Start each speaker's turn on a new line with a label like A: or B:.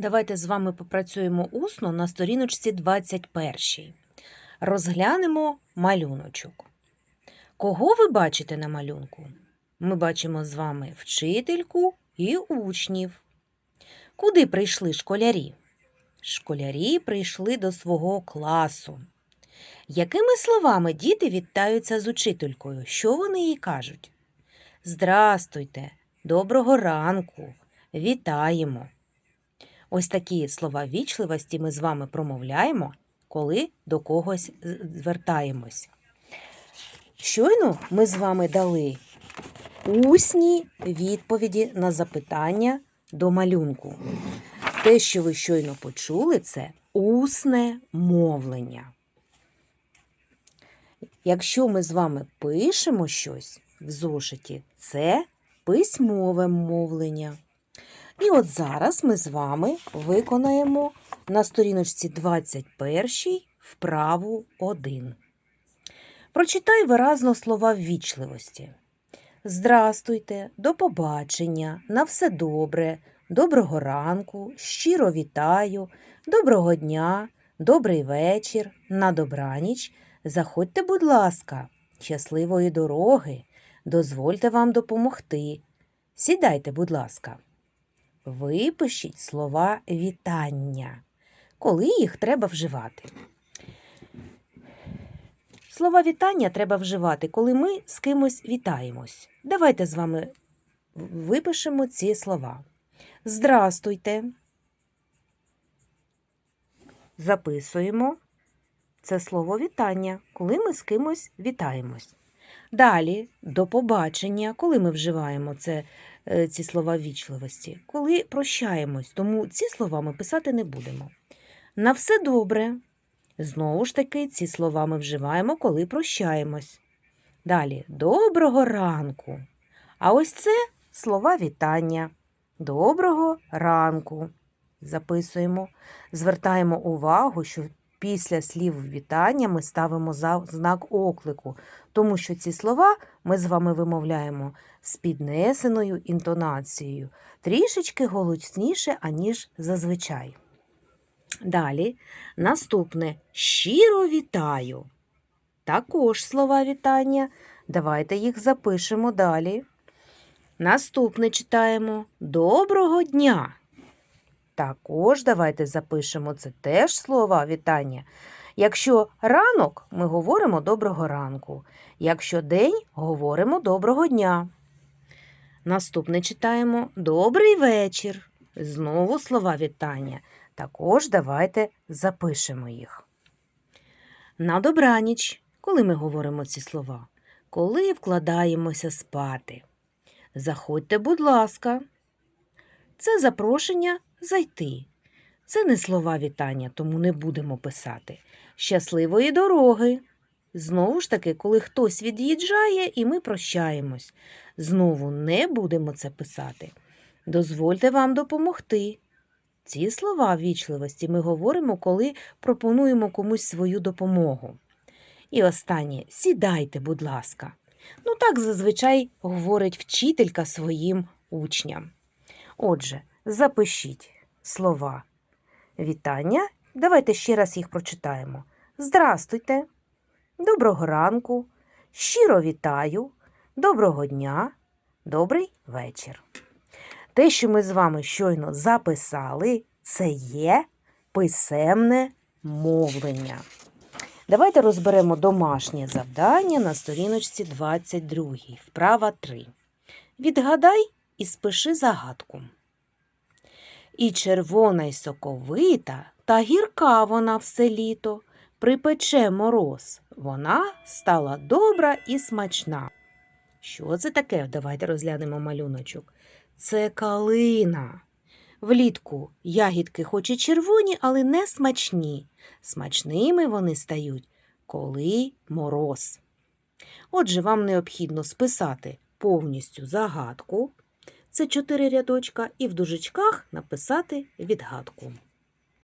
A: Давайте з вами попрацюємо усно на сторіночці 21. Розглянемо малюночок. Кого ви бачите на малюнку? Ми бачимо з вами вчительку і учнів. Куди прийшли школярі? Школярі прийшли до свого класу. Якими словами діти вітаються з учителькою? Що вони їй кажуть? Здрастуйте, доброго ранку, вітаємо. Ось такі слова вічливості ми з вами промовляємо, коли до когось звертаємось. Щойно ми з вами дали усні відповіді на запитання до малюнку. Те, що ви щойно почули, це усне мовлення. Якщо ми з вами пишемо щось в зошиті, це письмове мовлення. І от зараз ми з вами виконаємо на сторіночці 21 вправу 1. Прочитай виразно слова ввічливості. Здрастуйте, до побачення, на все добре, доброго ранку, щиро вітаю, доброго дня, добрий вечір, на добраніч. Заходьте, будь ласка, щасливої дороги, дозвольте вам допомогти. Сідайте, будь ласка. Випишіть слова вітання, коли їх треба вживати. Слова вітання треба вживати, коли ми з кимось вітаємось. Давайте з вами випишемо ці слова. Здрастуйте. Записуємо. Це слово вітання, коли ми з кимось вітаємось. Далі до побачення, коли ми вживаємо це, е, ці слова вічливості, коли прощаємось, тому ці слова ми писати не будемо. На все добре. Знову ж таки, ці слова ми вживаємо, коли прощаємось. Далі доброго ранку. А ось це слова вітання. Доброго ранку. Записуємо. Звертаємо увагу, що після слів вітання ми ставимо знак оклику, тому що ці слова ми з вами вимовляємо з піднесеною інтонацією, трішечки голосніше, аніж зазвичай. Далі наступне щиро вітаю. Також слова вітання. Давайте їх запишемо далі. Наступне читаємо Доброго дня. Також давайте запишемо це теж слова вітання. Якщо ранок, ми говоримо доброго ранку. Якщо день, говоримо доброго дня. Наступне читаємо Добрий вечір. Знову слова вітання. Також давайте запишемо їх. На добраніч, коли ми говоримо ці слова, коли вкладаємося спати. Заходьте, будь ласка. Це запрошення зайти. Це не слова вітання, тому не будемо писати. Щасливої дороги. Знову ж таки, коли хтось від'їжджає і ми прощаємось. Знову не будемо це писати. Дозвольте вам допомогти. Ці слова вічливості ми говоримо, коли пропонуємо комусь свою допомогу. І останнє сідайте, будь ласка. Ну так зазвичай говорить вчителька своїм учням. Отже, запишіть слова вітання. Давайте ще раз їх прочитаємо. Здрастуйте, доброго ранку, щиро вітаю, доброго дня, добрий вечір. Те, що ми з вами щойно записали, це є писемне мовлення. Давайте розберемо домашнє завдання на сторіночці 22, вправа 3. Відгадай і спиши загадку. І червона й соковита, та гірка вона все літо. Припече мороз, вона стала добра і смачна. Що це таке? Давайте розглянемо малюночок. Це калина. Влітку ягідки хоч і червоні, але не смачні. Смачними вони стають, коли мороз. Отже, вам необхідно списати повністю загадку. Це чотири рядочка, і в дужечках написати відгадку.